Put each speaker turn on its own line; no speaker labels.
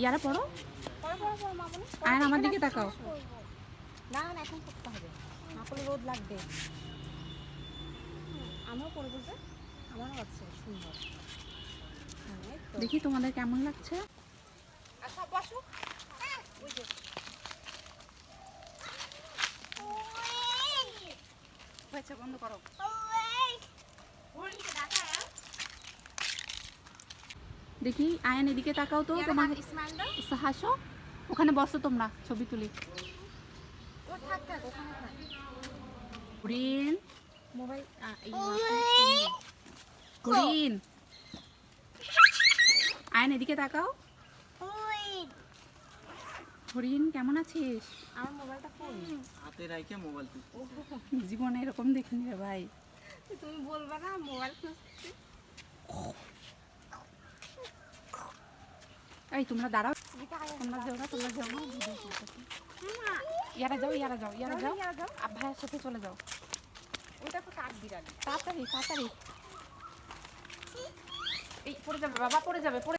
ইয়ারা পড়ো।
বলে
আমার দিকে তাকাও।
না না এখন করতে হবে। না করলে রোদ লাগবে। আমিও করব যে। আমারও আছে সুন্দর।
দেখি তোমাদের কেমন লাগছে?
আর বসো।
হয়েছে বন্ধ করো। দেখি আয়ন এদিকে তাকাও তো তোমার হাসো। ওখানে বসো তোমরা ছবি তুলি। হরিণ হরিণ আয়ন এদিকে তাকাও। হরিণ কেমন আছিস?
আমার মোবাইলটা ফোন।
হাতে রাইখে মোবাইল
জীবনে এরকম দেখিনি রে ভাই।
তুমি বলবে না মোবাইল খুঁজছি
এই তোমরা দাঁড়াও। তোমরা যাও না তোমরা যাও না যাও ইয়ারা যাও ইয়ারা যাও ইয়ারা যাও। ভাইয়ের সাথে চলে যাও।
ওটা তো কাক বিড়াল।
তাড়াতাড়ি তাড়াতাড়ি। এই পড়ে যাবে বাবা পড়ে যাবে পড়ে